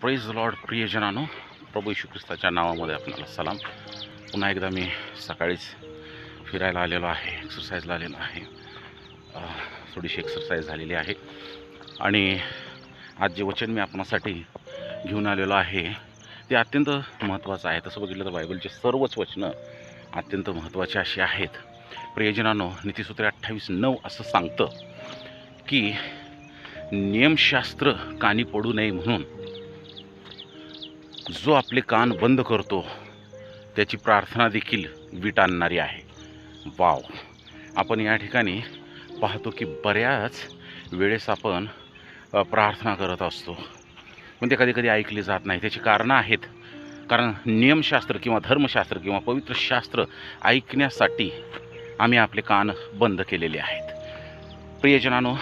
Praise lord प्रियजनानो. प्रभू यशू ख्रिस्ताच्या नावामध्ये आपल्याला सलाम. पुन्हा एकदा मी सकाळीच फिरायला आलेलो आहे एक्सरसाइजला आलेलो आहे. थोडीशी एक्सरसाइज झालेली आहे. आणि आज जे वचन मी आपणासाठी घेऊन आलेलो आहे ते अत्यंत महत्त्वाचं आहे. तसं बघितलं तर बायबलचे सर्वच वचनं अत्यंत महत्त्वाचे अशी आहेत. प्रियजनानो नीतीसूत्रे अठ्ठावीस नऊ असं सांगतं की नियमशास्त्र कानी पडू नये म्हणून जो आपले कान बंद करतो त्याची प्रार्थना देखील वीट आणणारी आहे. वाव. आपण या ठिकाणी पाहतो की बऱ्याच वेळेस आपण प्रार्थना करत असतो. पण ते कधी कधी ऐकली जात नाही. त्याची कारणं आहेत. कारण नियमशास्त्र किंवा धर्मशास्त्र किंवा पवित्र शास्त्र ऐकण्यासाठी आम्ही आपले कान बंद केलेले आहेत. प्रियजनानो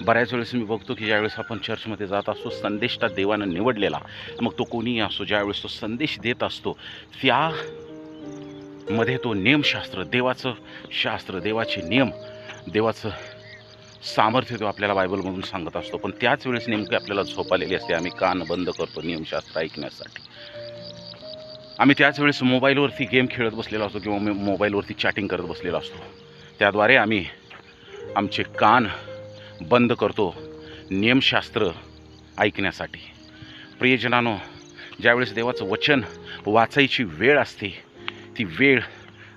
बऱ्याच वेळेस मी बघतो की ज्यावेळेस आपण चर्चमध्ये जात असतो संदेशता देवानं निवडलेला. मग तो कोणीही असो ज्यावेळेस तो संदेश देत असतो त्यामध्ये तो नियमशास्त्र देवाचं शास्त्र देवाचे नियम देवाचं सामर्थ्य तो आपल्याला बायबलमधून सांगत असतो. पण त्याच वेळेस नेमकी आपल्याला झोप आलेली असते. आम्ही कान बंद करतो नियमशास्त्र ऐकण्यासाठी. आम्ही त्याच वेळेस मोबाईलवरती गेम खेळत बसलेलो असतो किंवा मी मोबाईलवरती चॅटिंग करत बसलेलो असतो. त्याद्वारे आम्ही आमचे कान बंद करतो नियमशास्त्र ऐकण्यासाठी. प्रियजनानो ज्यावेळेस देवाचं वचन वाचायची वेळ असते ती वेळ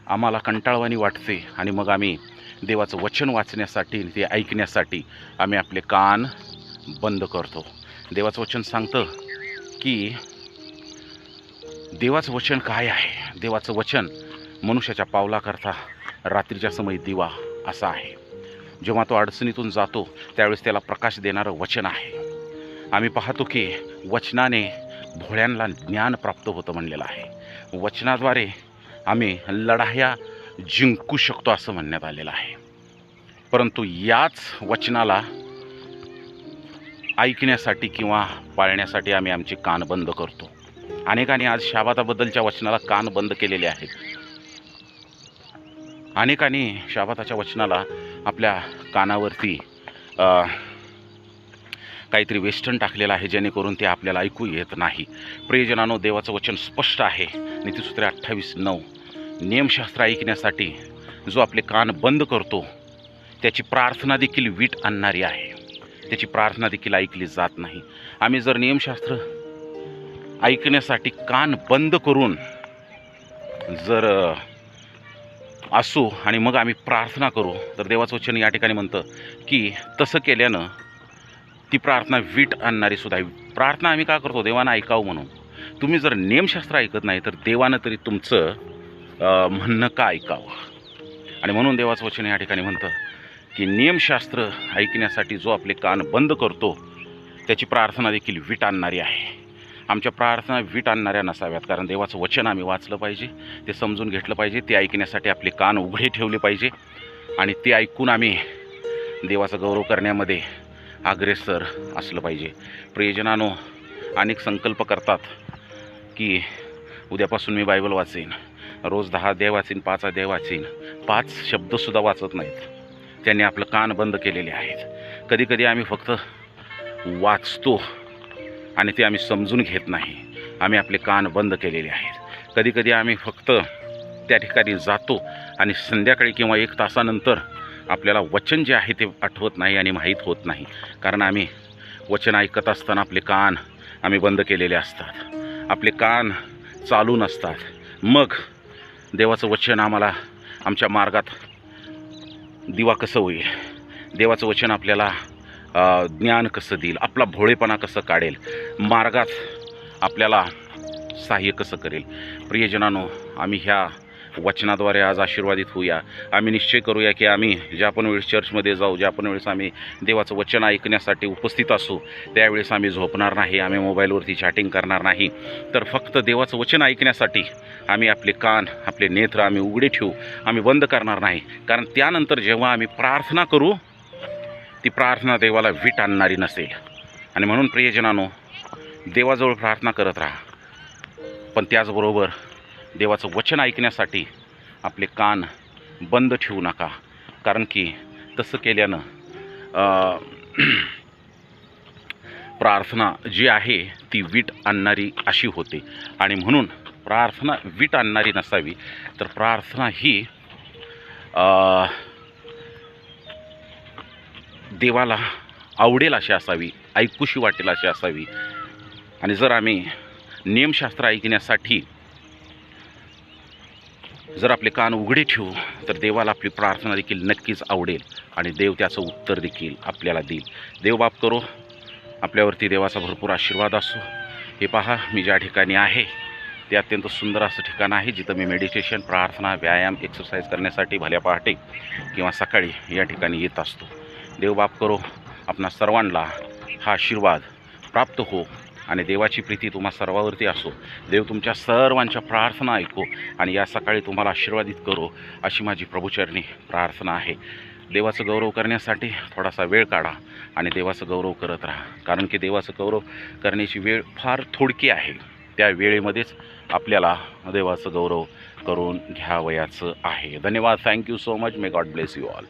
आम्हाला कंटाळवाणी वाटते आणि मग आम्ही देवाचं वचन वाचण्यासाठी ते ऐकण्यासाठी आम्ही आपले कान बंद करतो. देवाचं वचन सांगतं की देवाचं वचन काय आहे? देवाचं वचन मनुष्याच्या पावलाकरता रात्रीच्या समयी दिवा असा आहे. जेव्हा तो अडचणीतून जातो त्यावेळेस त्याला प्रकाश देणारं वचन आहे. आम्ही पाहतो की वचनाने भोळ्यांना ज्ञान प्राप्त होतं म्हणलेलं आहे. वचनाद्वारे आम्ही लढाया जिंकू शकतो असं म्हणण्यात आलेलं आहे. परंतु याच वचनाला ऐकण्यासाठी किंवा पाळण्यासाठी आम्ही आमचे कान बंद करतो. अनेकांनी आज शाबाताबद्दलच्या वचनाला कान बंद केलेले आहेत. अनेकांनी शाबाताच्या वचनाला आपल्या कानावरती काहीतरी वेस्टर्न टाकलेलं आहे जेणेकरून ते आपल्याला ऐकू येत नाही. प्रियजनानो देवाचं वचन स्पष्ट आहे. नीतीसूत्रे अठ्ठावीस नऊ. नियमशास्त्र ऐकण्यासाठी जो आपले कान बंद करतो त्याची प्रार्थना देखील वीट आणणारी आहे. त्याची प्रार्थना देखील ऐकली जात नाही. आम्ही जर नियमशास्त्र ऐकण्यासाठी कान बंद करून जर असू आणि मग आम्ही प्रार्थना करू. तर देवाचं वचन या ठिकाणी म्हणतं की तसं केल्यानं ती प्रार्थना वीट आणणारी सुद्धा प्रार्थना आम्ही का करतो? देवानं ऐकावं म्हणून. तुम्ही जर नियमशास्त्र ऐकत नाही तर देवानं तरी तुमचं म्हणणं का ऐकावं? आणि म्हणून देवाचं वचन या ठिकाणी म्हणतं की नियमशास्त्र ऐकण्यासाठी जो आपले कान बंद करतो त्याची प्रार्थना देखील वीट आणणारी आहे. आमच्या प्रार्थना वीट आणणाऱ्या नसाव्यात कारण देवाचं वचन आम्ही वाचलं पाहिजे ते समजून घेतलं पाहिजे ते ऐकण्यासाठी आपले कान उघडे ठेवले पाहिजे आणि ते ऐकून आम्ही देवाचा गौरव करण्यामध्ये अग्रेसर असलं पाहिजे. प्रियजनानो अनेक संकल्प करतात की उद्यापासून मी बायबल वाचेन रोज दहा अध्याय वाचीन पाच अध्याय वाचीन पाच शब्दसुद्धा वाचत नाहीत. त्यांनी आपलं कान बंद केलेले आहेत. कधीकधी आम्ही फक्त वाचतो. आणि ते आम्ही समजून घेत नाही. आम्ही आपले कान बंद केलेले आहेत. कधीकधी आम्ही फक्त त्या ठिकाणी जातो आणि संध्याकाळी किंवा एक तासानंतर आपल्याला वचन जे आहे ते आठवत नाही आणि माहीत होत नाही. कारण आम्ही वचन ऐकत असताना आपले कान आम्ही बंद केलेले असतात. आपले कान चालू नसतात. मग देवाचं वचन आम्हाला आमच्या मार्गात दिवा कसं होईल? देवाचं वचन आपल्याला ज्ञान कसं देईल आपला भोळेपणा कसं काढेल मार्गात आपल्याला सहाय्य कसं करेल. प्रियजनानो आम्ही ह्या वचनाद्वारे आज आशीर्वादित होऊया. आम्ही निश्चय करूया की आम्ही ज्या पण वेळेस चर्चमध्ये जाऊ ज्या पण वेळेस आम्ही देवाचं वचन ऐकण्यासाठी उपस्थित असू त्यावेळेस आम्ही झोपणार नाही आम्ही मोबाईलवरती चॅटिंग करणार नाही. तर फक्त देवाचं वचन ऐकण्यासाठी आम्ही आपले कान आपले नेत्र आम्ही उघडे ठेवू आम्ही बंद करणार नाही. कारण त्यानंतर जेव्हा आम्ही प्रार्थना करू ती प्रार्थना देवाला वीट आणणारी नसेल. आणि म्हणून प्रियजनानो देवाजवळ प्रार्थना करत राहा. पण त्याचबरोबर देवाचं वचन ऐकण्यासाठी आपले कान बंद ठेवू नका. कारण की तसं केल्यानं प्रार्थना जी आहे ती वीट आणणारी अशी होते. आणि म्हणून प्रार्थना वीट आणणारी नसावी तर प्रार्थना ही देवाला आवडेल अशी असावी ऐकूशी वाटेल अशी असावी. आणि जर आम्ही नियमशास्त्र ऐकण्यासाठी जर आपले कान उघडे ठेवू तर देवाला आपली प्रार्थना देखील नक्कीच आवडेल आणि देव त्याचं उत्तर देखील आपल्याला देईल. देव बाप करो आपल्यावरती देवाचा भरपूर आशीर्वाद असो. हे पहा मी ज्या ठिकाणी आहे ते अत्यंत सुंदर असं ठिकाण आहे जिथं मी मेडिटेशन प्रार्थना व्यायाम एक्सरसाइज करण्यासाठी भल्या पहाटे किंवा सकाळी या ठिकाणी येत असतो. देव बाप करो. आपणा सर्वांना हा आशीर्वाद प्राप्त हो आणि देवाची प्रीती तुम्हा सर्वावरती असो. देव तुमच्या सर्वांच्या प्रार्थना ऐको आणि या सकाळी तुम्हाला आशीर्वादित करो अशी माझी प्रभुचरणी प्रार्थना आहे. देवाचं गौरव करण्यासाठी थोडासा वेळ काढा आणि देवाचं गौरव करत राहा. कारण की देवाचं गौरव करण्याची वेळ फार थोडकी आहे. त्या वेळेमध्येच आपल्याला देवाचं गौरव करून घ्यावयाचं आहे. धन्यवाद. Thank you so much may God bless you all